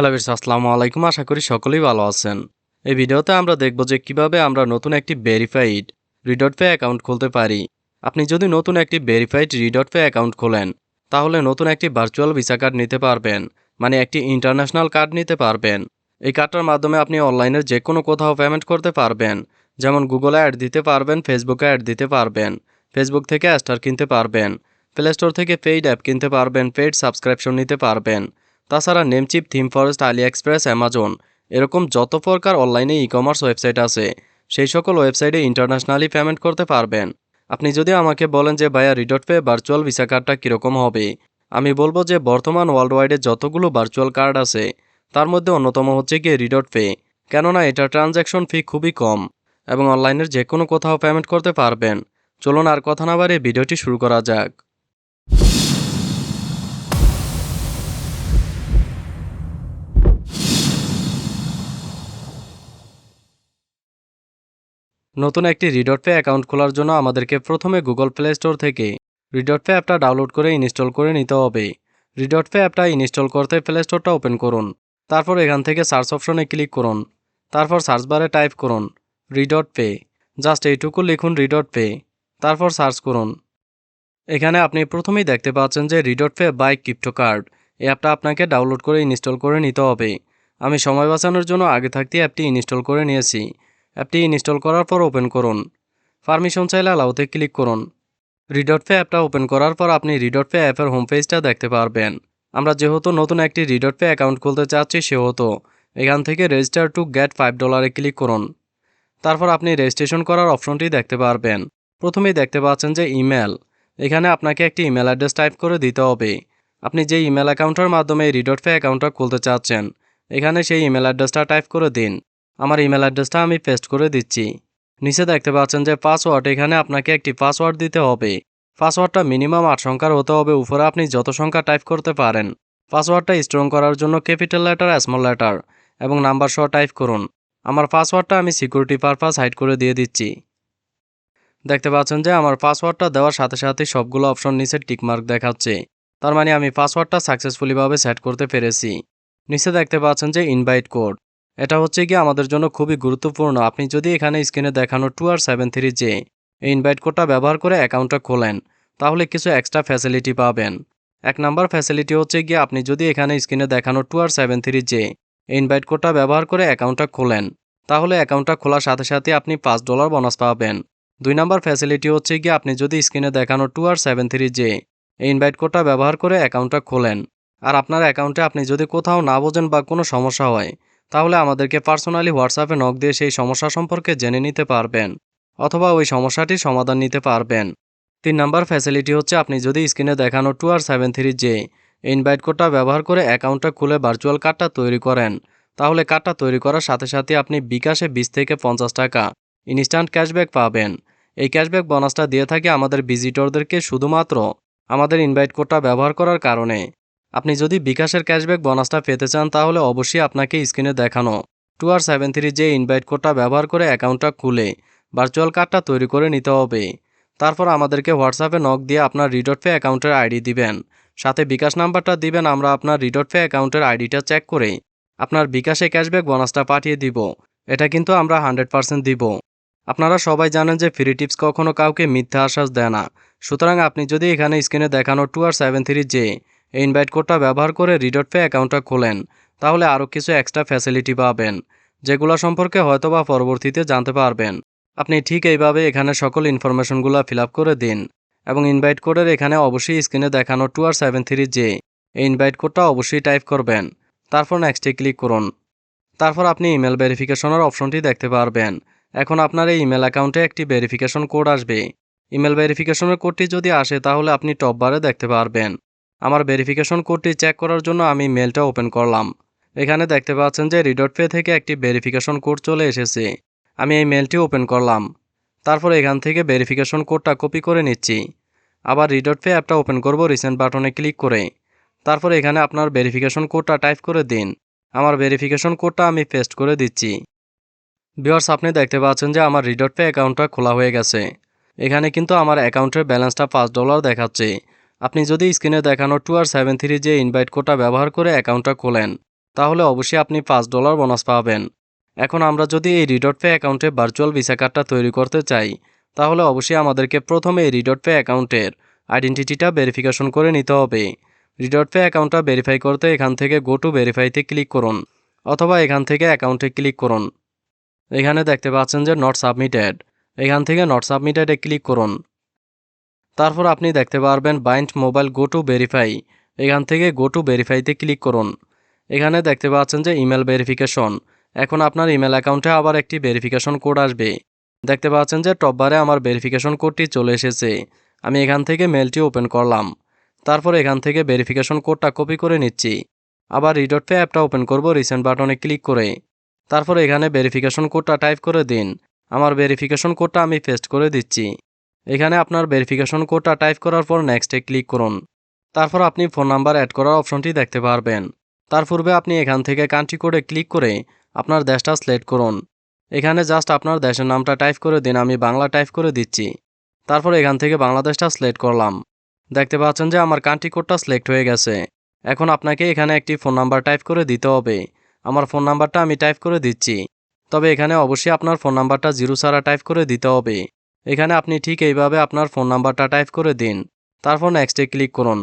Hello বিশ আসসালামু আলাইকুম। আশা করি সকলেই ভালো আছেন। এই ভিডিওতে আমরা দেখব যে কীভাবে আমরা নতুন একটি ভেরিফাইড রিডট পে অ্যাকাউন্ট খুলতে পারি। আপনি যদি নতুন একটি ভেরিফাইড রিডট পে অ্যাকাউন্ট খোলেন, তাহলে নতুন একটি ভার্চুয়াল ভিসা কার্ড নিতে পারবেন মানে একটি ইন্টারন্যাশনাল কার্ড নিতে পারবেন। এই কার্ডটার মাধ্যমে আপনি অনলাইনের যে কোনো কোথাও পেমেন্ট করতে পারবেন। যেমন গুগলে অ্যাড দিতে পারবেন ফেসবুকে অ্যাড দিতে পারবেন ফেসবুক থেকে অ্যাস্টার কিনতে পারবেন প্লে স্টোর থেকে পেইড অ্যাপ কিনতে পারবেন পেইড সাবস্ক্রিপশন নিতে পারবেন। তাছাড়া Namecheap ThemeForest AliExpress Amazon এরকম যত প্রকার অনলাইনে ই কমার্স ওয়েবসাইট আছে, সেই সকল ওয়েবসাইটে ইন্টারন্যাশনালি পেমেন্ট করতে পারবেন। আপনি যদি আমাকে বলেন যে, ভাইয়া, রিডট পে ভার্চুয়াল ভিসা কার্ডটা কীরকম হবে? আমি বলব যে, বর্তমান ওয়ার্ল্ড ওয়াইডে যতগুলো ভার্চুয়াল কার্ড আছে, তার মধ্যে অন্যতম হচ্ছে গিয়ে রিডট পে। কেননা, এটা ট্রানজ্যাকশন ফি খুবই কম এবং অনলাইনের যে কোনো কোথাও পেমেন্ট করতে পারবেন। চলুন আর কথা না বাড়িয়ে ভিডিওটি শুরু করা যাক। নতুন একটি রিডট পে অ্যাকাউন্ট খোলার জন্য আমাদেরকে প্রথমে গুগল প্লে স্টোর থেকে রিডট পে অ্যাপটা ডাউনলোড করে ইনস্টল করে নিতে হবে। রিডট পে অ্যাপটা ইনস্টল করতে প্লে স্টোরটা ওপেন করুন। তারপর এখান থেকে সার্চ অপশনে ক্লিক করুন। তারপর সার্চ বারে টাইপ করুন রিডট পে। জাস্ট এইটুকু লিখুন রিডট পে। তারপর সার্চ করুন। এখানে আপনি প্রথমেই দেখতে পাচ্ছেন যে RedotPay by crypto card. এই অ্যাপটা আপনাকে ডাউনলোড করে ইনস্টল করে নিতে হবে। আমি সময় বাঁচানোর জন্য আগে থাকতে অ্যাপটি ইনস্টল করে নিয়েছি। অ্যাপটি ইনস্টল করার পর ওপেন করুন। পারমিশন চাইলে অ্যালাউতে ক্লিক করুন। রিডট পে অ্যাপটা ওপেন করার পর আপনি রিডট পে অ্যাপের হোম পেজটা দেখতে পারবেন। আমরা যেহেতু নতুন একটি রিডট পে অ্যাকাউন্ট খুলতে চাচ্ছি, সেহেতু এখান থেকে রেজিস্টার টু গেট ফাইভ ডলারে ক্লিক করুন। তারপর আপনি রেজিস্ট্রেশন করার অপশনটি দেখতে পারবেন। প্রথমেই দেখতে পাচ্ছেন যে ইমেল এখানে আপনাকে একটি ইমেল অ্যাড্রেস টাইপ করে দিতে হবে। আপনি যে ইমেল অ্যাকাউন্টের মাধ্যমে রিডট পে অ্যাকাউন্টটা খুলতে চাচ্ছেন, এখানে সেই ইমেল অ্যাড্রেসটা টাইপ করে দিন। আমার ইমেল অ্যাড্রেসটা আমি পেস্ট করে দিচ্ছি। নিচে দেখতে পাচ্ছেন যে পাসওয়ার্ড এখানে আপনাকে একটি পাসওয়ার্ড দিতে হবে। পাসওয়ার্ডটা মিনিমাম আট সংখ্যার হতে হবে, উপরে আপনি যত সংখ্যা টাইপ করতে পারেন। পাসওয়ার্ডটা স্ট্রং করার জন্য ক্যাপিটাল লেটার স্মল লেটার এবং নাম্বার সহ টাইপ করুন। আমার পাসওয়ার্ডটা আমি সিকিউরিটি পারপাস হাইড করে দিয়ে দিচ্ছি। দেখতে পাচ্ছেন যে আমার পাসওয়ার্ডটা দেওয়ার সাথে সাথে সবগুলো অপশন নিচে টিকমার্ক দেখাচ্ছে। তার মানে আমি পাসওয়ার্ডটা সাকসেসফুলিভাবে সেট করতে পেরেছি। নিচে দেখতে পাচ্ছেন যে ইনভাইট কোড এটা হচ্ছে কি আমাদের জন্য খুবই গুরুত্বপূর্ণ। আপনি যদি এখানে স্ক্রিনে দেখানো two R seven three J এই ইনভাইট কোডটা ব্যবহার করে অ্যাকাউন্টটা খোলেন, তাহলে কিছু এক্সট্রা ফ্যাসিলিটি পাবেন। এক নাম্বার ফ্যাসিলিটি হচ্ছে গিয়ে আপনি যদি এখানে স্ক্রিনে দেখানো two R seven three J invite কোডটা ব্যবহার করে অ্যাকাউন্টটা খোলেন, তাহলে অ্যাকাউন্টটা খোলার সাথে সাথে আপনি পাঁচ ডলার বোনাস পাবেন। দুই নাম্বার ফ্যাসিলিটি হচ্ছে গিয়ে আপনি যদি স্ক্রিনে দেখানো two R seven three J এই ইনভাইট কোডটা ব্যবহার করে অ্যাকাউন্টটা খোলেন। আর আপনার অ্যাকাউন্টে আপনি যদি কোথাও না বোঝেন বা কোনো সমস্যা হয় তাহলে আমাদেরকে পার্সোনালি হোয়াটসঅ্যাপে নক দিয়ে সেই সমস্যা সম্পর্কে জেনে নিতে পারবেন, অথবা ওই সমস্যাটির সমাধান নিতে পারবেন। তিন নাম্বার ফ্যাসিলিটি হচ্ছে আপনি যদি স্ক্রিনে দেখানো two R seven three J invite কোডটা ব্যবহার করে অ্যাকাউন্টটা খুলে ভার্চুয়াল কার্ডটা তৈরি করেন, তাহলে কার্ডটা তৈরি করার সাথে সাথে আপনি বিকাশে বিশ থেকে পঞ্চাশ টাকা ইনস্ট্যান্ট ক্যাশব্যাক পাবেন। এই ক্যাশব্যাক বোনাসটা দিয়ে থাকে আমাদের ভিজিটরদেরকে শুধুমাত্র আমাদের ইনভাইট কোডটা ব্যবহার করার কারণে। আপনি যদি বিকাশের ক্যাশব্যাক বোনাসটা পেতে চান, তাহলে অবশ্যই আপনাকে স্ক্রিনে দেখানো। Two R seven three J invite কোডটা ব্যবহার করে অ্যাকাউন্টটা খুলে ভার্চুয়াল কার্ডটা তৈরি করে নিতে হবে। তারপর আমাদেরকে হোয়াটসঅ্যাপে নক দিয়ে আপনার রিডট পে অ্যাকাউন্টের আইডি দিবেন। সাথে বিকাশ নাম্বারটা দিবেন, আমরা আপনার রিডট পে অ্যাকাউন্টের আইডিটা চেক করে আপনার বিকাশে ক্যাশব্যাক বোনাসটা পাঠিয়ে দিব। এটা কিন্তু আমরা হান্ড্রেড পার্সেন্ট দিব। আপনারা সবাই জানেন যে ফ্রি টিপস কখনো কাউকে মিথ্যা আশ্বাস দেয় না। সুতরাং আপনি যদি এখানে স্ক্রিনে দেখানো two R seven three J এই ইনভাইট কোডটা ব্যবহার করে রিডট পে অ্যাকাউন্টটা খোলেন, তাহলে আরও কিছু এক্সট্রা ফ্যাসিলিটি পাবেন, যেগুলো সম্পর্কে হয়তোবা পরবর্তীতে জানতে পারবেন। আপনি ঠিক এইভাবে এখানে সকল ইনফরমেশনগুলো ফিল করে দিন, এবং ইনভাইট কোডের এখানে অবশ্যই স্ক্রিনে দেখানো two R seven three J এই ইনভাইট কোডটা অবশ্যই টাইপ করবেন, তারপর নেক্সটে ক্লিক করুন। তারপর আপনি ইমেল ভেরিফিকেশনের অপশনটি দেখতে পারবেন। এখন আপনার এই ইমেল অ্যাকাউন্টে একটি ভেরিফিকেশন কোড আসবে। ইমেল ভেরিফিকেশনের কোডটি যদি আসে, তাহলে আপনি টপ বারে দেখতে পারবেন। আমার ভেরিফিকেশন কোডটি চেক করার জন্য আমি মেলটা ওপেন করলাম। এখানে দেখতে পাচ্ছেন যে রিডট পে থেকে একটি ভেরিফিকেশন কোড চলে এসেছে। আমি এই মেলটি ওপেন করলাম। তারপর এখান থেকে ভেরিফিকেশন কোডটা কপি করে নিচ্ছি। আবার রিডট পে অ্যাপটা ওপেন করব রিসেন্ট বাটনে ক্লিক করে। তারপর এখানে আপনার ভেরিফিকেশন কোডটা টাইপ করে দিন। আমার ভেরিফিকেশন কোডটা আমি পেস্ট করে দিচ্ছি। বিয়ার্স আপনি দেখতে পাচ্ছেন যে আমার রিডট পে অ্যাকাউন্টটা খোলা হয়ে গেছে। এখানে কিন্তু আমার অ্যাকাউন্টের ব্যালেন্সটা পাঁচ ডলার দেখাচ্ছে। আপনি যদি স্ক্রিনে দেখানো two R seven three J invite কোডটা ব্যবহার করে অ্যাকাউন্টটা খোলেন, তাহলে অবশ্যই আপনি পাঁচ ডলার বোনাস পাবেন। এখন আমরা যদি এই রিডট পে অ্যাকাউন্টে ভার্চুয়াল ভিসা কার্ডটা তৈরি করতে চাই, তাহলে অবশ্যই আমাদেরকে প্রথমে এই রিডট পে অ্যাকাউন্টের আইডেন্টিটিটা ভেরিফিকেশন করে নিতে হবে। রিডট পে অ্যাকাউন্টটা ভেরিফাই করতে এখান থেকে গো টু ভেরিফাইতে ক্লিক করুন, অথবা এখান থেকে অ্যাকাউন্টে ক্লিক করুন। এখানে দেখতে পাচ্ছেন যে নট সাবমিটেড। এখান থেকে নট সাবমিটেডে ক্লিক করুন। তারপর আপনি দেখতে পারবেন bind mobile go to verify এখান থেকে গো টু ভেরিফাইতে ক্লিক করুন। এখানে দেখতে পাচ্ছেন যে ইমেল ভেরিফিকেশন এখন আপনার ইমেল অ্যাকাউন্টে আবার একটি ভেরিফিকেশন কোড আসবে। দেখতে পাচ্ছেন যে টপবারে আমার ভেরিফিকেশন কোডটি চলে এসেছে। আমি এখান থেকে মেলটি ওপেন করলাম। তারপর এখান থেকে ভেরিফিকেশন কোডটা কপি করে নিচ্ছি। আবার রিডট পে অ্যাপটা ওপেন করব রিসেন্ট বাটনে ক্লিক করে। তারপর এখানে ভেরিফিকেশন কোডটা টাইপ করে দিন। আমার ভেরিফিকেশন কোডটা আমি পেস্ট করে দিচ্ছি। এখানে আপনার ভেরিফিকেশন কোডটা টাইপ করার পর নেক্সটে ক্লিক করুন। তারপর আপনি ফোন নাম্বার অ্যাড করার অপশনটি দেখতে পারবেন। তার পূর্বে আপনি এখান থেকে কান্ট্রি কোডে ক্লিক করে আপনার দেশটা সিলেক্ট করুন। এখানে জাস্ট আপনার দেশের নামটা টাইপ করে দিন, আমি বাংলা টাইপ করে দিচ্ছি। তারপর এখান থেকে বাংলাদেশটা সিলেক্ট করলাম। দেখতে পাচ্ছেন যে আমার কান্ট্রি কোডটা সিলেক্ট হয়ে গেছে। এখন আপনাকে এখানে একটি ফোন নাম্বার টাইপ করে দিতে হবে। আমার ফোন নাম্বারটা আমি টাইপ করে দিচ্ছি। তবে এখানে অবশ্যই আপনার ফোন নাম্বারটা জিরো ছাড়া টাইপ করে দিতে হবে। এখানে আপনি ঠিক এইভাবে আপনার ফোন নাম্বারটা টাইপ করে দিন। তারপর নেক্সটে ক্লিক করুন।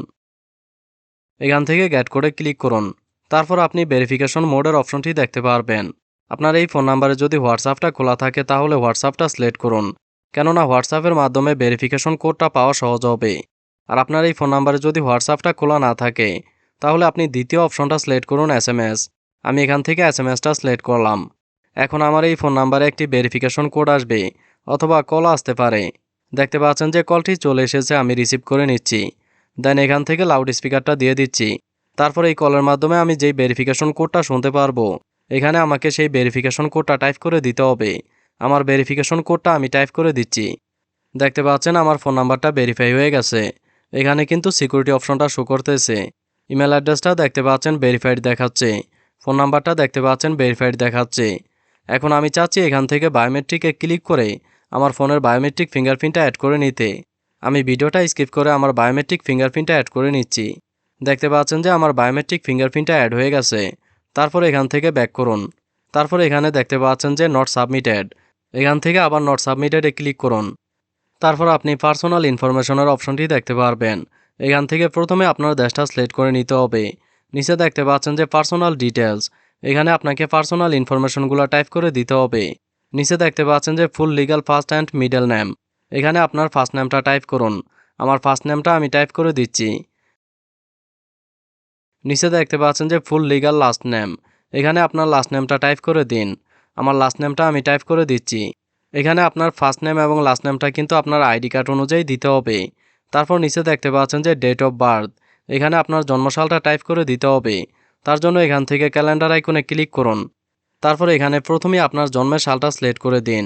এখান থেকে গ্যাট করে ক্লিক করুন। তারপর আপনি ভেরিফিকেশন মোডের অপশনটি দেখতে পারবেন। আপনার এই ফোন নাম্বারে যদি হোয়াটসঅ্যাপটা খোলা থাকে তাহলে হোয়াটসঅ্যাপটা সিলেক্ট করুন। কেননা হোয়াটসঅ্যাপের মাধ্যমে ভেরিফিকেশন কোডটা পাওয়া সহজ হবে। আর আপনার এই ফোন নাম্বারে যদি হোয়াটসঅ্যাপটা খোলা না থাকে, তাহলে আপনি দ্বিতীয় অপশনটা সিলেক্ট করুন এস এম এস আমি এখান থেকে এস এম এসটা সিলেক্ট করলাম। এখন আমার এই ফোন নাম্বারে একটি ভেরিফিকেশন কোড আসবে। অথবা কল আসতে পারে। দেখতে পাচ্ছেন যে কলটি চলে এসেছে, আমি রিসিভ করে নিচ্ছি। দেন এখান থেকে লাউড স্পিকারটা দিয়ে দিচ্ছি। তারপর এই কলের মাধ্যমে আমি যেই ভেরিফিকেশন কোডটা শুনতে পারব, এখানে আমাকে সেই ভেরিফিকেশন কোডটা টাইপ করে দিতে হবে। আমার ভেরিফিকেশন কোডটা আমি টাইপ করে দিচ্ছি। দেখতে পাচ্ছেন আমার ফোন নাম্বারটা ভেরিফাই হয়ে গেছে। এখানে কিন্তু সিকিউরিটি অপশনটা শো করতেছে। ইমেল অ্যাড্রেসটা দেখতে পাচ্ছেন ভেরিফাইড দেখাচ্ছে। ফোন নাম্বারটা দেখতে পাচ্ছেন ভেরিফাইড দেখাচ্ছে। এখন আমি চাচ্ছি এখান থেকে বায়োমেট্রিকে ক্লিক করে আমার ফোনের বায়োমেট্রিক ফিঙ্গারপ্রিন্টটা অ্যাড করে নিতে। আমি ভিডিওটা স্কিপ করে আমার বায়োমেট্রিক ফিঙ্গারপ্রিন্টটা অ্যাড করে নিচ্ছি। দেখতে পাচ্ছেন যে আমার বায়োমেট্রিক ফিঙ্গারপ্রিন্টটা অ্যাড হয়ে গেছে। তারপর এখান থেকে ব্যাক করুন। তারপর এখানে দেখতে পাচ্ছেন যে নট সাবমিটেড এখান থেকে আবার নট সাবমিটেডে ক্লিক করুন। তারপর আপনি পার্সোনাল ইনফরমেশনের অপশনটি দেখতে পারবেন। এখান থেকে প্রথমে আপনার দেশটা সিলেক্ট করে নিতে হবে। নিচে দেখতে পাচ্ছেন যে পার্সোনাল ডিটেলস এখানে আপনাকে পার্সোনাল ইনফরমেশনগুলো টাইপ করে দিতে হবে। নিচে দেখতে পাচ্ছেন যে full legal first and middle name এখানে আপনার ফার্স্ট নেমটা টাইপ করুন। আমার ফার্স্ট নেমটা আমি টাইপ করে দিচ্ছি। নিচে দেখতে পাচ্ছেন যে ফুল লিগাল লাস্ট নেম এখানে আপনার লাস্ট নেমটা টাইপ করে দিন। আমার লাস্ট নেমটা আমি টাইপ করে দিচ্ছি। এখানে আপনার ফার্স্ট নেম এবং লাস্ট নেমটা কিন্তু আপনার আইডি কার্ড অনুযায়ী দিতে হবে। তারপর নিচে দেখতে পাচ্ছেন যে ডেট অফ বার্থ এখানে আপনার জন্মসালটা টাইপ করে দিতে হবে। তার জন্য এখান থেকে ক্যালেন্ডার আইকনে ক্লিক করুন। তারপর এখানে প্রথমে আপনার জন্মের সালটা সিলেক্ট করে দিন।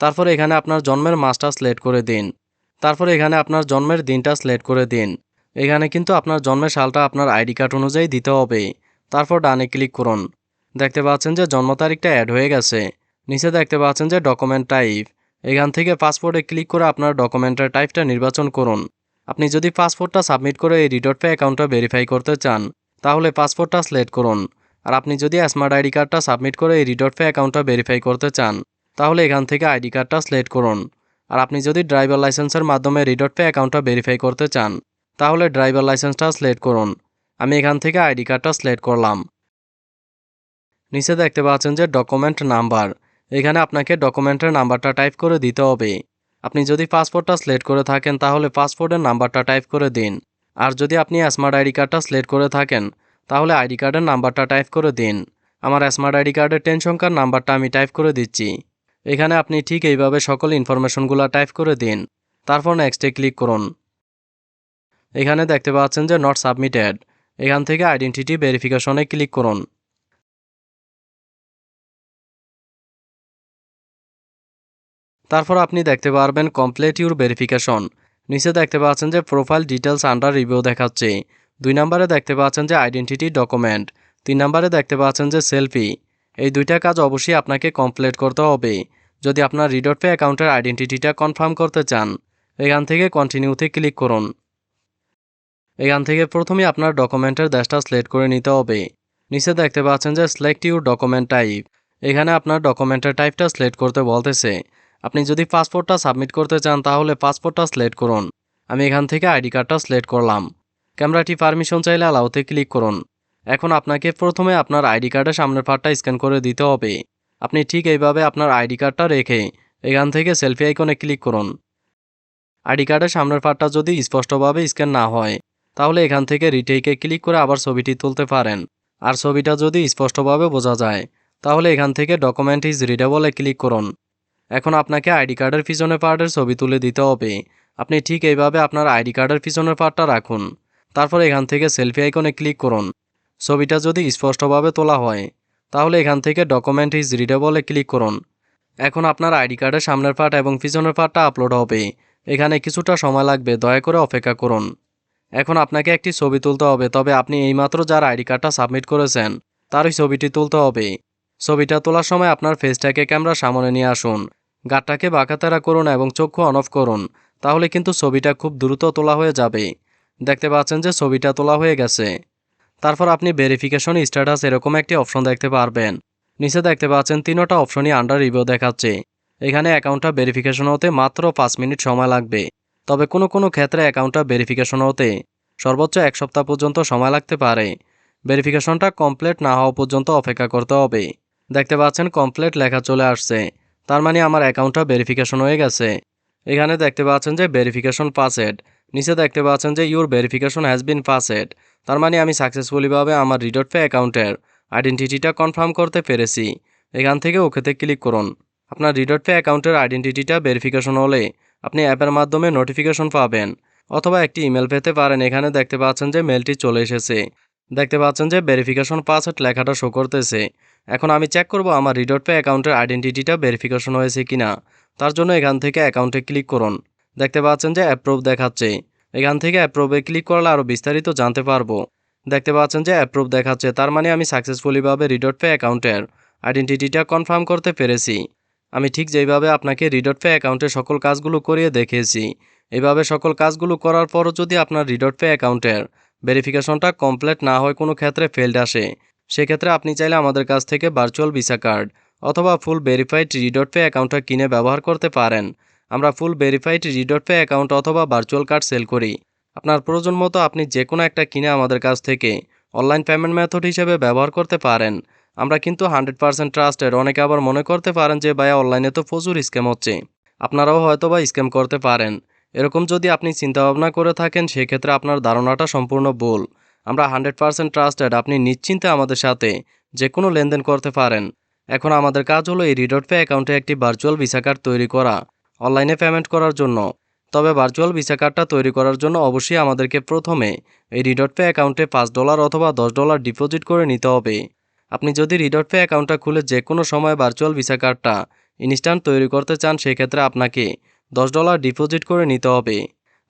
তারপর এখানে আপনার জন্মের মাসটা সিলেক্ট করে দিন। তারপর এখানে আপনার জন্মের দিনটা সিলেক্ট করে দিন। এখানে কিন্তু আপনার জন্মের সালটা আপনার আইডি কার্ড অনুযায়ী দিতে হবে। তারপর ডানে ক্লিক করুন। দেখতে পাচ্ছেন যে জন্ম তারিখটা অ্যাড হয়ে গেছে। নিচে দেখতে পাচ্ছেন যে ডকুমেন্ট টাইপ। এখান থেকে পাসপোর্টে ক্লিক করে আপনার ডকুমেন্টের টাইপটা নির্বাচন করুন। আপনি যদি পাসপোর্টটা সাবমিট করে এই রিডট পে অ্যাকাউন্টটা ভেরিফাই করতে চান তাহলে পাসপোর্টটা সিলেক্ট করুন। আর আপনি যদি স্মার্ট আইডি কার্ডটা সাবমিট করে এই রিডট পে অ্যাকাউন্টটা ভেরিফাই করতে চান, তাহলে এখান থেকে আইডি কার্ডটা সিলেক্ট করুন। আর আপনি যদি ড্রাইভার লাইসেন্সের মাধ্যমে রিডট পে অ্যাকাউন্টটা ভেরিফাই করতে চান, তাহলে ড্রাইভার লাইসেন্সটা সিলেক্ট করুন। আমি এখান থেকে আইডি কার্ডটা সিলেক্ট করলাম। নিচে দেখতে পাচ্ছেন যে ডকুমেন্ট নাম্বার। এখানে আপনাকে ডকুমেন্টের নাম্বারটা টাইপ করে দিতে হবে। আপনি যদি পাসপোর্টটা সিলেক্ট করে থাকেন, তাহলে পাসপোর্টের নাম্বারটা টাইপ করে দিন। আর যদি আপনি স্মার্ট আইডি কার্ডটা সিলেক্ট করে থাকেন, তাহলে আইডি কার্ডের নাম্বারটা টাইপ করে দিন। আমার স্মার্ট আইডি কার্ডের টেন সংখ্যার নাম্বারটা আমি টাইপ করে দিচ্ছি। এখানে আপনি ঠিক এইভাবে সকল ইনফরমেশনগুলো টাইপ করে দিন। তারপর নেক্সটে ক্লিক করুন। এখানে দেখতে পাচ্ছেন যে নট সাবমিটেড এখান থেকে আইডেন্টিটি ভেরিফিকেশনে ক্লিক করুন। তারপর আপনি দেখতে পারবেন কমপ্লিট ইউর ভেরিফিকেশন নিচে দেখতে পাচ্ছেন যে প্রোফাইল ডিটেলস আন্ডার রিভিউ দেখাচ্ছে। দুই নম্বরে দেখতে পাচ্ছেন যে আইডেন্টিটি ডকুমেন্ট তিন নম্বরে দেখতে পাচ্ছেন যে সেলফি এই দুইটা কাজ অবশ্যই আপনাকে কমপ্লিট করতে হবে। যদি আপনার রিডট পে অ্যাকাউন্টের আইডেন্টিটিটা কনফার্ম করতে চান, এখান থেকে কন্টিনিউতে ক্লিক করুন। এখান থেকে প্রথমে আপনার ডকুমেন্টের দেশটা সিলেক্ট করে নিতে হবে। নিচে দেখতে পাচ্ছেন যে সিলেক্ট ইউর ডকুমেন্ট টাইপ এখানে আপনার ডকুমেন্টের টাইপটা সিলেক্ট করতে বলতেছে। আপনি যদি পাসপোর্টটা সাবমিট করতে চান, তাহলে পাসপোর্টটা সিলেক্ট করুন। আমি এখান থেকে আইডি কার্ডটা সিলেক্ট করলাম। ক্যামেরাটি পারমিশন চাইলে অ্যালাউতে ক্লিক করুন। এখন আপনাকে প্রথমে আপনার আইডি কার্ডের সামনের পার্টটা স্ক্যান করে দিতে হবে। আপনি ঠিক এইভাবে আপনার আইডি কার্ডটা রেখে এখান থেকে সেলফি আইকনে ক্লিক করুন। আইডি কার্ডের সামনের পার্টটা যদি স্পষ্টভাবে স্ক্যান না হয়, তাহলে এখান থেকে রিটেকে ক্লিক করে আবার ছবিটি তুলতে পারেন। আর ছবিটা যদি স্পষ্টভাবে বোঝা যায়, তাহলে এখান থেকে ডকুমেন্ট ইজ রিডেবলে ক্লিক করুন। এখন আপনাকে আইডি কার্ডের পিছনের পার্টের ছবি তুলে দিতে হবে। আপনি ঠিক এইভাবে আপনার আইডি কার্ডের পিছনের পার্টটা রাখুন। তারপর এখান থেকে সেলফি আইকনে ক্লিক করুন। ছবিটা যদি স্পষ্টভাবে তোলা হয়, তাহলে এখান থেকে ডকুমেন্ট ইজ রিডেবলে ক্লিক করুন। এখন আপনার আইডি কার্ডের সামনের পার্ট এবং পিছনের পার্টটা আপলোড হবে। এখানে কিছুটা সময় লাগবে, দয়া করে অপেক্ষা করুন। এখন আপনাকে একটি ছবি তুলতে হবে, তবে আপনি এইমাত্র যার আইডি কার্ডটা সাবমিট করেছেন, তারই ছবিটি তুলতে হবে। ছবিটা তোলার সময় আপনার ফেসটাকে ক্যামেরার সামনে নিয়ে আসুন। গাটটাকে বাঁকাতেরা করুন এবং চক্ষু অন অফ করুন, তাহলে কিন্তু ছবিটা খুব দ্রুত তোলা হয়ে যাবে। দেখতে পাচ্ছেন যে ছবিটা তোলা হয়ে গেছে। তারপর আপনি ভেরিফিকেশন স্ট্যাটাস এরকম একটি অপশন দেখতে পারবেন। নিচে দেখতে পাচ্ছেন তিনোটা অপশনই আন্ডার রিভিউ দেখাচ্ছে। এখানে অ্যাকাউন্টটা ভেরিফিকেশন হতে মাত্র পাঁচ মিনিট সময় লাগবে। তবে কোনো কোনো ক্ষেত্রে অ্যাকাউন্টটা ভেরিফিকেশন হতে সর্বোচ্চ এক সপ্তাহ পর্যন্ত সময় লাগতে পারে। ভেরিফিকেশনটা কমপ্লিট না হওয়া পর্যন্ত অপেক্ষা করতে হবে। দেখতে পাচ্ছেন কমপ্লিট লেখা চলে আসছে। তার মানে আমার অ্যাকাউন্টটা ভেরিফিকেশন হয়ে গেছে। এখানে দেখতে পাচ্ছেন যে ভেরিফিকেশন পাসেড নিচে দেখতে পাচ্ছেন যে your verification has been passed তার মানে আমি সাকসেসফুলিভাবে আমার রিডট পে অ্যাকাউন্টের আইডেন্টিটিটা কনফার্ম করতে পেরেছি। এখান থেকে ওকেতে ক্লিক করুন। আপনার রিডট পে অ্যাকাউন্টের আইডেন্টিটিটা ভেরিফিকেশন হলে আপনি অ্যাপের মাধ্যমে নোটিফিকেশন পাবেন। অথবা একটি ইমেল পেতে পারেন। এখানে দেখতে পাচ্ছেন যে মেলটি চলে এসেছে। দেখতে পাচ্ছেন যে ভেরিফিকেশন পাসওয়ার্ড লেখাটা শো করতেছে। এখন আমি চেক করব আমার রিডট পে অ্যাকাউন্টের আইডেন্টিটিটা ভেরিফিকেশন হয়েছে কিনা। তার জন্য এখান থেকে অ্যাকাউন্টে ক্লিক করুন। দেখতে পাচ্ছেন যে অ্যাপ্রুভ দেখাচ্ছে। এখান থেকে অ্যাপ্রুভে ক্লিক করলে আরও বিস্তারিত জানতে পারব। দেখতে পাচ্ছেন যে অ্যাপ্রুভ দেখাচ্ছে, তার মানে আমি সাকসেসফুলিভাবে রিডট পে অ্যাকাউন্টের আইডেন্টিটিটা কনফার্ম করতে পেরেছি। আমি ঠিক যেইভাবে আপনাকে রিডট পে অ্যাকাউন্টের সকল কাজগুলো করিয়ে দেখিয়েছি। এইভাবে সকল কাজগুলো করার পরও যদি আপনার রিডট পে অ্যাকাউন্টের ভেরিফিকেশনটা কমপ্লিট না হয় কোনো ক্ষেত্রে ফেল্ড আসে। সেক্ষেত্রে আপনি চাইলে আমাদের কাছ থেকে ভার্চুয়াল ভিসা কার্ড অথবা ফুল ভেরিফাইড রিডট পে অ্যাকাউন্টটা কিনে ব্যবহার করতে পারেন। আমরা full verified RedotPay account অথবা ভার্চুয়াল কার্ড সেল করি। আপনার প্রয়োজন মতো আপনি যে কোনো একটা কিনে আমাদের কাছ থেকে অনলাইন পেমেন্ট মেথড হিসেবে ব্যবহার করতে পারেন। আমরা কিন্তু হান্ড্রেড পার্সেন্ট ট্রাস্টেড অনেকে আবার মনে করতে পারেন যে, ভাইয়া অনলাইনে তো প্রচুর স্ক্যাম হচ্ছে। আপনারাও হয়তো বা স্ক্যাম করতে পারেন। এরকম যদি আপনি চিন্তাভাবনা করে থাকেন, সেক্ষেত্রে আপনার ধারণাটা সম্পূর্ণ ভুল। আমরা হান্ড্রেড পার্সেন্ট ট্রাস্টেড, আপনি নিশ্চিন্তে আমাদের সাথে যে কোনো লেনদেন করতে পারেন। এখন আমাদের কাজ হলো এই রিডট পে অ্যাকাউন্টে একটি ভার্চুয়াল ভিসা কার্ড তৈরি করা, অনলাইনে পেমেন্ট করার জন্য। তবে ভার্চুয়াল ভিসা কার্ডটা তৈরি করার জন্য অবশ্যই আমাদেরকে প্রথমে এই রিডট পে অ্যাকাউন্টে পাঁচ ডলার অথবা দশ ডলার ডিপোজিট করে নিতে হবে। আপনি যদি রিডট পে অ্যাকাউন্টটা খুলে যে কোনো সময় ভার্চুয়াল ভিসা কার্ডটা ইনস্ট্যান্ট তৈরি করতে চান, সেক্ষেত্রে আপনাকে দশ ডলার ডিপোজিট করে নিতে হবে।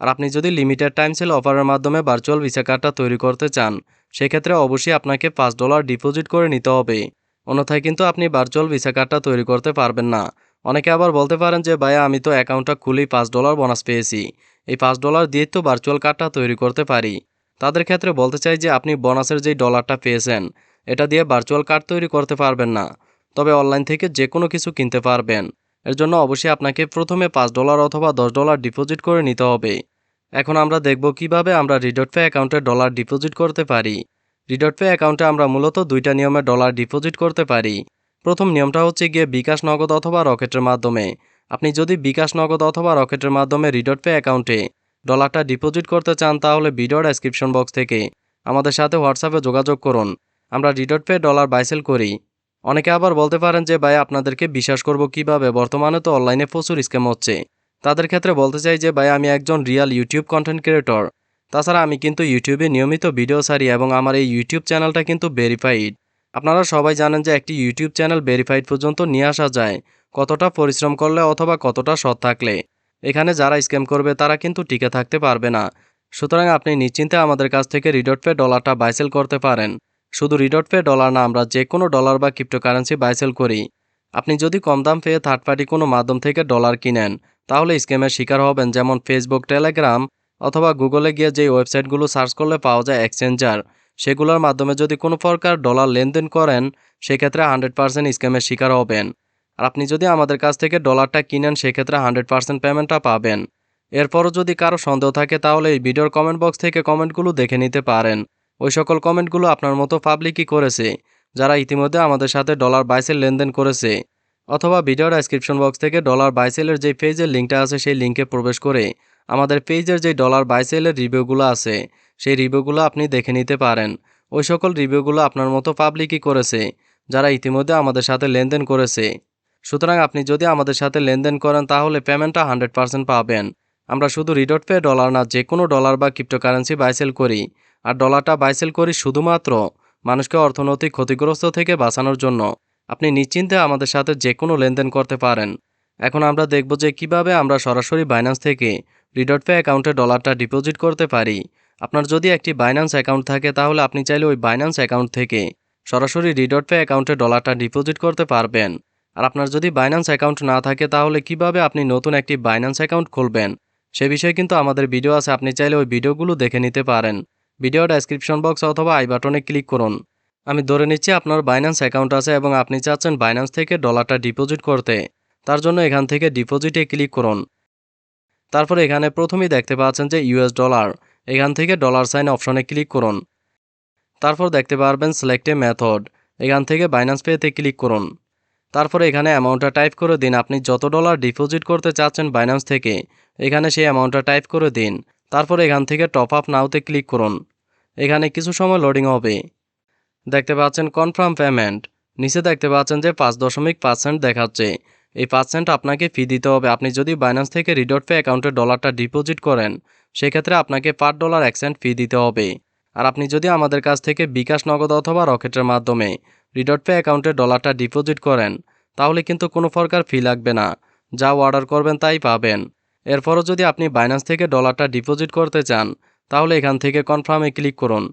আর আপনি যদি লিমিটেড টাইম সেল অফারের মাধ্যমে ভার্চুয়াল ভিসা কার্ডটা তৈরি করতে চান, সেক্ষেত্রে অবশ্যই আপনাকে পাঁচ ডলার ডিপোজিট করে নিতে হবে। অন্যথায় কিন্তু আপনি ভার্চুয়াল ভিসা কার্ডটা তৈরি করতে পারবেন না। অনেকে আবার বলতে পারেন যে, ভাইয়া, আমি তো অ্যাকাউন্টটা খুলেই পাঁচ ডলার বোনাস পেয়েছি। এই পাঁচ ডলার দিয়ে তো ভার্চুয়াল কার্ডটা তৈরি করতে পারি। তাদের ক্ষেত্রে বলতে চাই যে, আপনি বোনাসের যেই ডলারটা পেয়েছেন, এটা দিয়ে ভার্চুয়াল কার্ড তৈরি করতে পারবেন না। তবে অনলাইন থেকে যে কোনো কিছু কিনতে পারবেন। এর জন্য অবশ্যই আপনাকে প্রথমে পাঁচ ডলার অথবা দশ ডলার ডিপোজিট করে নিতে হবে। এখন আমরা দেখব কীভাবে আমরা রিডট পে অ্যাকাউন্টে ডলার ডিপোজিট করতে পারি। রিডট পে অ্যাকাউন্টে আমরা মূলত দুইটা নিয়মে ডলার ডিপোজিট করতে পারি। প্রথম নিয়মটা হচ্ছে গিয়ে বিকাশ, নগদ অথবা রকেটের মাধ্যমে। আপনি যদি বিকাশ, নগদ অথবা রকেটের মাধ্যমে রিডট পে অ্যাকাউন্টে ডলারটা ডিপোজিট করতে চান, তাহলে ভিডিও ডেসক্রিপশন বক্স থেকে আমাদের সাথে হোয়াটসঅ্যাপে যোগাযোগ করুন। আমরা রিডট পে ডলার বাইসেল করি। অনেকে আবার বলতে পারেন যে, ভাই, আপনাদেরকে বিশ্বাস করব কীভাবে? বর্তমানে তো অনলাইনে প্রচুর স্ক্যাম হচ্ছে। তাদের ক্ষেত্রে বলতে চাই যে, ভাই, আমি একজন রিয়াল ইউটিউব কন্টেন্ট ক্রিয়েটর তাছাড়া আমি কিন্তু ইউটিউবে নিয়মিত ভিডিও সারি এবং আমার এই ইউটিউব চ্যানেলটা কিন্তু ভেরিফাইড আপনারা সবাই জানেন যে, একটি ইউটিউব চ্যানেল ভেরিফাইড পর্যন্ত নিয়ে আসা যায়। কতটা পরিশ্রম করলে অথবা কতটা সৎ থাকলে। এখানে যারা স্ক্যাম করবে, তারা কিন্তু টিকে থাকতে পারবে না। সুতরাং আপনি নিশ্চিন্তে আমাদের কাছ থেকে রিডট পে ডলারটা বাইসেল করতে পারেন। শুধু রিডট পে ডলার না, আমরা যে কোনো ডলার বা ক্রিপ্টোকারেন্সি বাইসেল করি। আপনি যদি কম দাম পেয়ে থার্ড পার্টি কোনো মাধ্যম থেকে ডলার কিনেন, তাহলে স্ক্যামের শিকার হবেন যেমন ফেসবুক, টেলিগ্রাম অথবা গুগলে গিয়ে যেই ওয়েবসাইটগুলো সার্চ করলে পাওয়া যায় এক্সচেঞ্জার। সেগুলোর মাধ্যমে যদি কোনো প্রকার ডলার লেনদেন করেন, সেক্ষেত্রে হান্ড্রেড পার্সেন্ট স্ক্যামের শিকার হবেন। আর আপনি যদি আমাদের কাছ থেকে ডলারটা কিনেন, সেক্ষেত্রে হান্ড্রেড পার্সেন্ট পেমেন্টটা পাবেন। এরপরও যদি কারও সন্দেহ থাকে, তাহলে এই ভিডিওর কমেন্ট বক্স থেকে কমেন্টগুলো দেখে নিতে পারেন। ওই সকল কমেন্টগুলো আপনার মতো পাবলিকই করেছে, যারা ইতিমধ্যে আমাদের সাথে ডলার বাইসেল লেনদেন করেছে। অথবা ভিডিওর ডেসক্রিপশন বক্স থেকে ডলার বাইসেলের যে পেজের লিঙ্কটা আছে, সেই লিঙ্কে প্রবেশ করে আমাদের পেজের যে ডলার বাইসেলের রিভিউগুলো আছে, সেই রিভিউগুলো আপনি দেখে নিতে পারেন। ওই সকল রিভিউগুলো আপনার মতো পাবলিকই করেছে, যারা ইতিমধ্যে আমাদের সাথে লেনদেন করেছে। সুতরাং আপনি যদি আমাদের সাথে লেনদেন করেন, তাহলে পেমেন্টটা হান্ড্রেড পার্সেন্ট পাবেন। আমরা শুধু রিডট পে ডলার না যে কোনো ডলার বা ক্রিপ্টোকারেন্সি বাইসেল করি। আর ডলারটা বাইসেল করি শুধুমাত্র মানুষকে অর্থনৈতিক ক্ষতিগ্রস্ত থেকে বাঁচানোর জন্য। আপনি নিশ্চিন্তে আমাদের সাথে যে কোনো লেনদেন করতে পারেন। এখন আমরা দেখব যে কীভাবে আমরা সরাসরি বাইন্যান্স থেকে রিডট পে অ্যাকাউন্টে ডলারটা ডিপোজিট করতে পারি। আপনার যদি একটি বাইন্যান্স অ্যাকাউন্ট থাকে, তাহলে আপনি চাইলে ওই বাইন্যান্স অ্যাকাউন্ট থেকে সরাসরি রিডট পে অ্যাকাউন্টে ডলারটা ডিপোজিট করতে পারবেন। আর আপনার যদি বাইন্যান্স অ্যাকাউন্ট না থাকে, তাহলে কীভাবে আপনি নতুন একটি বাইন্যান্স অ্যাকাউন্ট খুলবেন? সে বিষয়ে কিন্তু আমাদের ভিডিও আছে, আপনি চাইলে ওই ভিডিওগুলো দেখে নিতে পারেন। ভিডিও ডেসক্রিপশন বক্স অথবা আই বাটনে ক্লিক করুন। আমি ধরে নিচ্ছি আপনার বাইন্যান্স অ্যাকাউন্ট আছে এবং আপনি চাচ্ছেন বাইন্যান্স থেকে ডলারটা ডিপোজিট করতে। তার জন্য এখান থেকে ডিপোজিটে ক্লিক করুন। তারপর এখানে প্রথমেই দেখতে পাচ্ছেন যে ইউএস ডলার এখান থেকে ডলার সাইন অপশনে ক্লিক করুন। তারপর দেখতে পারবেন সিলেক্ট মেথড এখান থেকে বাইন্যান্স পেতে ক্লিক করুন। তারপরে এখানে অ্যামাউন্টটা টাইপ করে দিন। আপনি যত ডলার ডিপোজিট করতে চাচ্ছেন বাইন্যান্স থেকে, এখানে সেই অ্যামাউন্টটা টাইপ করে দিন। তারপর এখান থেকে টপ আপ নাওতে ক্লিক করুন। এখানে কিছু সময় লোডিং হবে। দেখতে পাচ্ছেন কনফার্ম পেমেন্ট নিচে দেখতে পাচ্ছেন যে পাঁচ দশমিক পার্সেন্ট দেখাচ্ছে। এই পার্সেন্ট আপনাকে ফি দিতে হবে। আপনি যদি বাইন্যান্স থেকে রিডট পে অ্যাকাউন্টে ডলারটা ডিপোজিট করেন, সেক্ষেত্রে আপনাকে পার ডলার এক সেন্ট ফি দিতে হবে। আর আপনি যদি আমাদের কাছ থেকে বিকাশ নগদ অথবা রকেটের মাধ্যমে রিডট পে অ্যাকাউন্টে ডলারটা ডিপোজিট করেন, তাহলে কিন্তু কোনো প্রকার ফি লাগবে না। যা অর্ডার করবেন তাই পাবেন। এরপরও যদি আপনি বাইন্যান্স থেকে ডলারটা ডিপোজিট করতে চান, তাহলে এখান থেকে কনফার্মে ক্লিক করুন।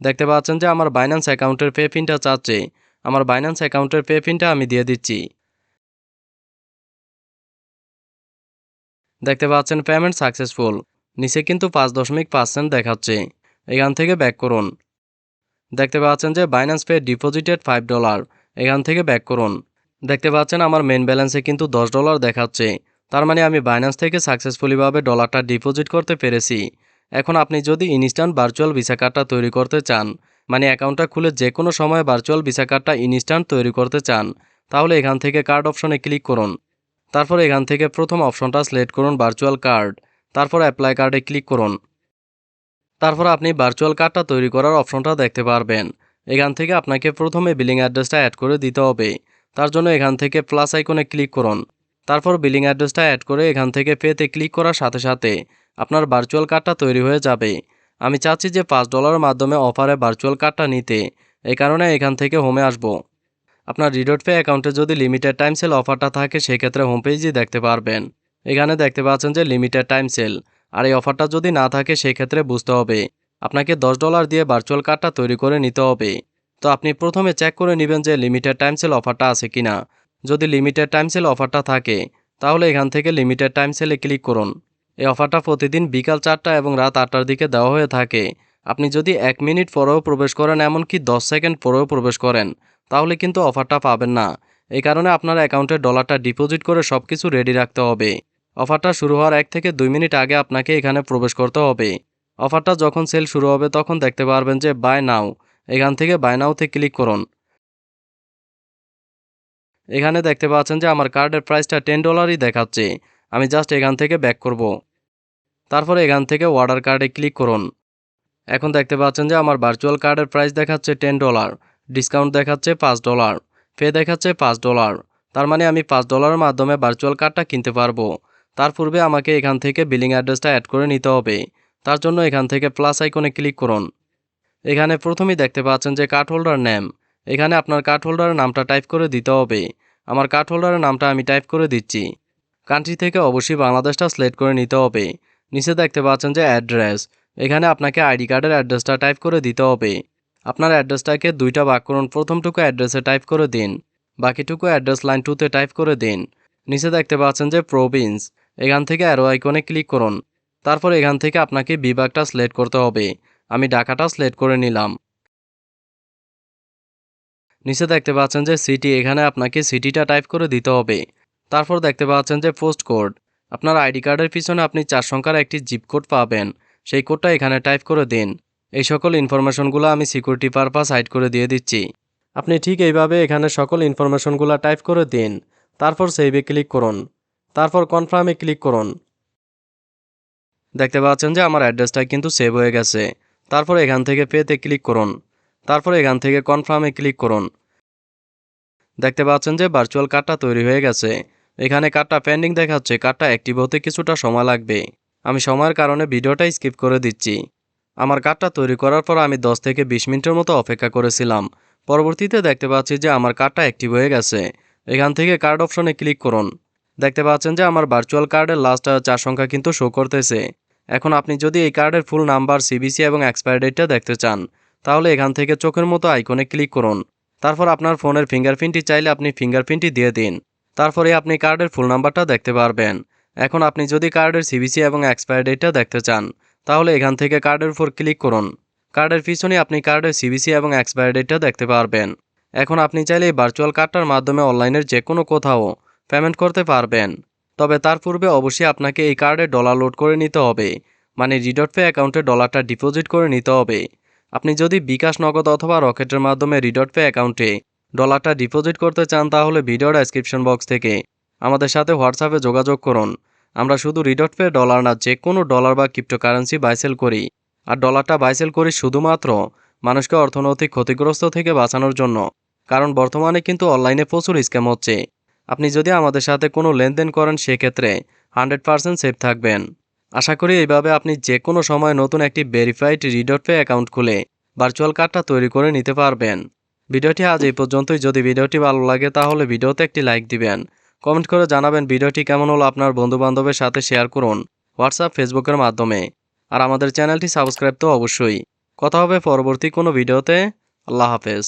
দেখতে পাচ্ছেন যে আমার বাইন্যান্স অ্যাকাউন্টের পে পিনটা চাচ্ছে। আমার বাইন্যান্স অ্যাকাউন্টের পে পিনটা আমি দিয়ে দিচ্ছি। দেখতে পাচ্ছেন পেমেন্ট সাকসেসফুল নিচে কিন্তু পাঁচ দশমিক পার্সেন্ট দেখাচ্ছে। এখান থেকে ব্যাক করুন। দেখতে পাচ্ছেন যে Binance pay deposited five dollar এখান থেকে ব্যাক করুন। দেখতে পাচ্ছেন আমার মেন ব্যালেন্সে কিন্তু দশ ডলার দেখাচ্ছে। তার মানে আমি বাইন্যান্স থেকে সাকসেসফুলিভাবে ডলারটা ডিপোজিট করতে পেরেছি। এখন আপনি যদি ইনস্ট্যান্ট ভার্চুয়াল ভিসা কার্ডটা তৈরি করতে চান মানে অ্যাকাউন্টটা খুলে যে কোনো সময় ভার্চুয়াল ভিসা কার্ডটা ইনস্ট্যান্ট তৈরি করতে চান, তাহলে এখান থেকে কার্ড অপশনে ক্লিক করুন। তারপর এখান থেকে প্রথম অপশনটা সিলেক্ট করুন ভার্চুয়াল কার্ড তারপর অ্যাপ্লাই কার্ডে ক্লিক করুন। তারপর আপনি ভার্চুয়াল কার্ডটা তৈরি করার অপশনটা দেখতে পারবেন। এখান থেকে আপনাকে প্রথমে বিলিং অ্যাড্রেসটা অ্যাড করে দিতে হবে। তার জন্য এখান থেকে প্লাস আইকনে ক্লিক করুন। তারপর বিলিং অ্যাড্রেসটা অ্যাড করে এখান থেকে পেতে ক্লিক করার সাথে সাথে আপনার ভার্চুয়াল কার্ডটা তৈরি হয়ে যাবে। আমি চাচ্ছি যে পাঁচ ডলারের মাধ্যমে অফারে ভার্চুয়াল কার্ডটা নিতে। এই কারণে এখান থেকে হোমে আসব। আপনার রিডট পে অ্যাকাউন্টে যদি লিমিটেড টাইম সেল অফারটা থাকে, সেক্ষেত্রে হোম পেজই দেখতে পারবেন। এখানে দেখতে পাচ্ছেন যে লিমিটেড টাইম সেল আর এই অফারটা যদি না থাকে, সেক্ষেত্রে বুঝতে হবে। আপনাকে দশ ডলার দিয়ে ভার্চুয়াল কার্ডটা তৈরি করে নিতে হবে। তো আপনি প্রথমে চেক করে নেবেন যে লিমিটেড টাইম সেল অফারটা আছে কিনা। যদি লিমিটেড টাইম সেল অফারটা থাকে, তাহলে এখান থেকে লিমিটেড টাইম সেলে ক্লিক করুন। এই অফারটা প্রতিদিন বিকাল চারটা এবং রাত আটটার দিকে দেওয়া হয়ে থাকে। আপনি যদি এক মিনিট পরেও প্রবেশ করেন, এমনকি দশ সেকেন্ড পরেও প্রবেশ করেন, তাহলে কিন্তু অফারটা পাবেন না। এই কারণে আপনার অ্যাকাউন্টে ডলারটা ডিপোজিট করে সব কিছু রেডি রাখতে হবে। অফারটা শুরু হওয়ার এক থেকে দুই মিনিট আগে আপনাকে এখানে প্রবেশ করতে হবে। অফারটা যখন সেল শুরু হবে, তখন দেখতে পারবেন যে বাই নাও এখান থেকে বাই নাওতে ক্লিক করুন। এখানে দেখতে পাচ্ছেন যে আমার কার্ডের প্রাইসটা টেন ডলারই দেখাচ্ছে। আমি জাস্ট এখান থেকে ব্যাক করব। তারপরে এখান থেকে অর্ডার কার্ডে ক্লিক করুন। এখন দেখতে পাচ্ছেন যে আমার ভার্চুয়াল কার্ডের প্রাইস দেখাচ্ছে টেন ডলার ডিসকাউন্ট দেখাচ্ছে পাঁচ ডলার পে দেখাচ্ছে পাঁচ ডলার তার মানে আমি পাঁচ ডলারের মাধ্যমে ভার্চুয়াল কার্ডটা কিনতে পারব। তার পূর্বে আমাকে এখান থেকে বিলিং অ্যাড্রেসটা অ্যাড করে নিতে হবে। তার জন্য এখান থেকে প্লাস আইকনে ক্লিক করুন। এখানে প্রথমেই দেখতে পাচ্ছেন যে কার্ড হোল্ডার নেম এখানে আপনার কার্ড হোল্ডারের নামটা টাইপ করে দিতে হবে। আমার কার্ড হোল্ডারের নামটা আমি টাইপ করে দিচ্ছি। কান্ট্রি থেকে অবশ্যই বাংলাদেশটা সিলেক্ট করে নিতে হবে। নিচে দেখতে পাচ্ছেন যে অ্যাড্রেস এখানে আপনাকে আইডি কার্ডের অ্যাড্রেসটা টাইপ করে দিতে হবে। আপনার অ্যাড্রেসটাকে দুইটা ভাগ করুন। প্রথমটুকু অ্যাড্রেসে টাইপ করে দিন। বাকিটুকু অ্যাড্রেস লাইন টুতে টাইপ করে দিন। নিচে দেখতে পাচ্ছেন যে প্রভিন্স এখান থেকে অ্যারো আইকনে ক্লিক করুন। তারপর এখান থেকে আপনাকে বিভাগটা সিলেক্ট করতে হবে। আমি ঢাকাটা সিলেক্ট করে নিলাম। নিচে দেখতে পাচ্ছেন যে সিটি এখানে আপনাকে সিটিটা টাইপ করে দিতে হবে। তারপর দেখতে পাচ্ছেন যে পোস্ট কোড আপনার আইডি কার্ডের পিছনে আপনি চার সংখ্যার একটি জিপ কোড পাবেন। সেই কোডটা এখানে টাইপ করে দিন। এই সকল ইনফরমেশনগুলো আমি সিকিউরিটি পারপাস হাইড করে দিয়ে দিচ্ছি। আপনি ঠিক এইভাবে এখানে সকল ইনফরমেশনগুলো টাইপ করে দিন। তারপর সেভে ক্লিক করুন। তারপর কনফার্মে ক্লিক করুন। দেখতে পাচ্ছেন যে আমার অ্যাড্রেসটা কিন্তু সেভ হয়ে গেছে। তারপর এখান থেকে পেতে ক্লিক করুন। তারপর এখান থেকে কনফার্মে ক্লিক করুন। দেখতে পাচ্ছেন যে ভার্চুয়াল কার্ডটা তৈরি হয়ে গেছে। এখানে কার্ডটা পেন্ডিং দেখাচ্ছে কার্ডটা অ্যাক্টিভ হতে কিছুটা সময় লাগবে। আমি সময়ের কারণে ভিডিওটা স্কিপ করে দিচ্ছি। আমার কার্ডটা তৈরি করার পর আমি 10 থেকে বিশ মিনিটের মতো অপেক্ষা করেছিলাম। পরবর্তীতে দেখতে পাচ্ছি যে আমার কার্ডটা অ্যাক্টিভ হয়ে গেছে। এখান থেকে কার্ড অপশনে ক্লিক করুন। দেখতে পাচ্ছেন যে আমার ভার্চুয়াল কার্ডের লাস্ট চার সংখ্যা কিন্তু শো করতেছে। এখন আপনি যদি এই কার্ডের ফুল নাম্বার সিবিসি এবং এক্সপায়ার ডেটটা দেখতে চান, তাহলে এখান থেকে চোখের মতো আইকনে ক্লিক করুন। তারপর আপনার ফোনের ফিঙ্গারপ্রিন্টটি চাইলে আপনি ফিঙ্গারপ্রিন্টটি দিয়ে দিন। তারপরে আপনি কার্ডের ফুল নাম্বারটা দেখতে পারবেন। এখন আপনি যদি কার্ডের সিবিসি এবং এক্সপায়ার ডেটটা দেখতে চান, তাহলে এখান থেকে কার্ডের উপর ক্লিক করুন। কার্ডের পিছনে আপনি কার্ডের সিবিসি এবং এক্সপায়ার ডেটটা দেখতে পারবেন। এখন আপনি চাইলে এই ভার্চুয়াল কার্ডটার মাধ্যমে অনলাইনের যে কোনো কোথাও পেমেন্ট করতে পারবেন। তবে তার পূর্বে অবশ্যই আপনাকে এই কার্ডে ডলার লোড করে নিতে হবে। মানে রিডট পে অ্যাকাউন্টে ডলারটা ডিপোজিট করে নিতে হবে। আপনি যদি বিকাশ নগদ অথবা রকেটের মাধ্যমে রিডট পে অ্যাকাউন্টে ডলারটা ডিপোজিট করতে চান, তাহলে ভিডিও ডেসক্রিপশন বক্স থেকে আমাদের সাথে হোয়াটসঅ্যাপে যোগাযোগ করুন। আমরা শুধু রিডট পে ডলার না, যে কোনো ডলার বা ক্রিপ্টোকারেন্সি বাইসেল করি। আর ডলারটা বাইসেল করি শুধুমাত্র মানুষকে অর্থনৈতিক ক্ষতিগ্রস্ত থেকে বাঁচানোর জন্য। কারণ বর্তমানে কিন্তু অনলাইনে প্রচুর স্ক্যাম হচ্ছে। আপনি যদি আমাদের সাথে কোনো লেনদেন করেন, সেক্ষেত্রে হান্ড্রেড পার্সেন্ট সেফ থাকবেন। আশা করি এইভাবে আপনি যে কোনো সময় নতুন একটি ভেরিফাইড রিডট পে অ্যাকাউন্ট খুলে ভার্চুয়াল কার্ডটা তৈরি করে নিতে পারবেন। ভিডিওটি আজ এই পর্যন্তই। যদি ভিডিওটি ভালো লাগে, তাহলে ভিডিওতে একটি লাইক দিবেন। কমেন্ট করে জানাবেন ভিডিওটি কেমন হলো আপনার বন্ধুবান্ধবের সাথে শেয়ার করুন হোয়াটসঅ্যাপ, ফেসবুকের মাধ্যমে। আর আমাদের চ্যানেলটি সাবস্ক্রাইব তো অবশ্যই। কথা হবে পরবর্তী কোনো ভিডিওতে। আল্লাহ হাফেজ।